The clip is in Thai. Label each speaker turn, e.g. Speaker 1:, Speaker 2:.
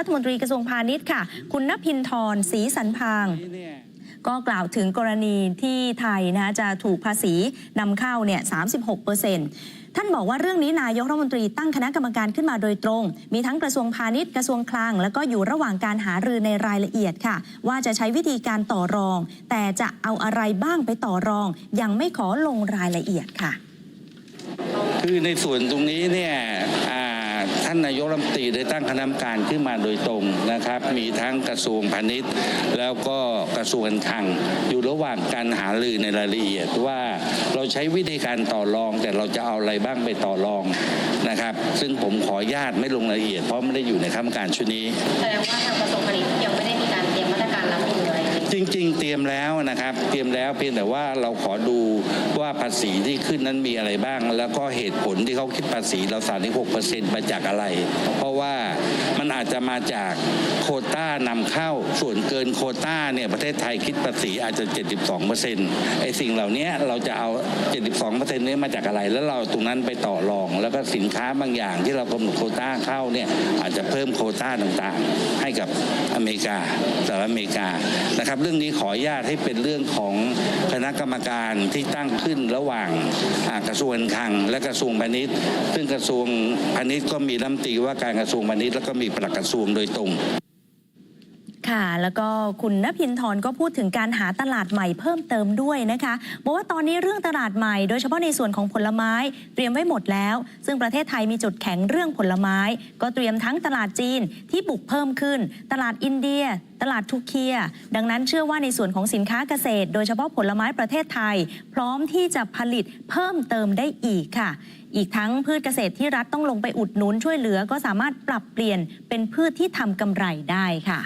Speaker 1: รัฐมนตรีกระทรวงพาณิชย์ค่ะ คุณนพินทรศรีสันพางก็กล่าวถึงกรณีที่ไทยนะจะถูกภาษีนำเข้าเนี่ย 36เปอร์เซ็นต์ท่านบอกว่าเรื่องนี้นายกรัฐมนตรีตั้งคณะกรรมการขึ้นมาโดยตรง มีทั้งกระทรวงพาณิชย์กระทรวงคลัง แล้วก็อยู่ระหว่างการหารือในรายละเอียดค่ะ ว่าจะใช้วิธีการต่อรอง แต่จะเอาอะไรบ้างไปต่อรอง ยังไม่ขอลงรายละเอียดค่ะ
Speaker 2: คือในส่วนตรงนี้เนี่ย ท่านนายกรัฐมนตรีได้ตั้งคณะกรรมการขึ้นมาโดยตรงนะครับ มีทั้งกระทรวงพาณิชย์ แล้วก็กระทรวงการคลัง อยู่ระหว่างการหารือในรายละเอียดว่าเราใช้วิธีการต่อรอง แต่เราจะเอาอะไรบ้างไปต่อรองนะครับ ซึ่งผมขออนุญาตไม่ลงรายละเอียดเพราะไม่ได้อยู่ในคณะกรรมการชุดนี้
Speaker 3: แสดงว่าทางกระทรวง ม
Speaker 2: แล้วนะครับ เตรียมแล้วเพียงแต่ว่าเราขอดูว่าภาษีที่ขึ้นนั้นมีอะไรบ้าง แล้วก็เหตุผลที่เขาคิดภาษีเรา36%มาจากอะไร เพราะว่ามันอาจจะมาจากโคต้านำเข้าส่วนเกินโคต้าเนี่ยประเทศไทยคิดภาษีอาจจะ 72%ไอ้สิ่งเหล่านี้เราจะเอา 72%นี้มาจากอะไร แล้วเราตรงนั้นไปต่อรอง แล้วก็สินค้าบางอย่างที่เรากำหนดโคต้าเข้าเนี่ยอาจจะเพิ่มโคต้าต่างๆ ให้กับอเมริกาสหรัฐอเมริกานะครับ เรื่องนี้ขออนุญาตให้เป็นเรื่องของคณะกรรมการที่ตั้งขึ้นระหว่างกระทรวงคลัง และกระทรวงพาณิชย์ ซึ่งกระทรวงพาณิชย์ก็มีรัฐมนตรีว่าการกระทรวงพาณิชย์แล้วก็มีปลัดกระทรวงโดยตรง
Speaker 1: ค่ะ แล้วก็คุณนภินทร์ก็พูดถึงการหาตลาดใหม่เพิ่มเติมด้วยนะคะบอกว่าตอนนี้เรื่องตลาดใหม่โดยเฉพาะในส่วนของผลไม้เตรียมไว้หมดแล้ว ซึ่งประเทศไทยมีจุดแข็งเรื่องผลไม้ ก็เตรียมทั้งตลาดจีนที่บุกเพิ่มขึ้น ตลาดอินเดียตลาดทุกเคีย ดังนั้นเชื่อว่าในส่วนของสินค้าเกษตร โดยเฉพาะผลไม้ประเทศไทย พร้อมที่จะผลิตเพิ่มเติมได้อีกค่ะ อีกทั้งพืชเกษตรที่รัฐต้องลงไปอุดหนุนช่วยเหลือก็สามารถปรับเปลี่ยนเป็นพืชที่ทำกำไรได้ค่ะ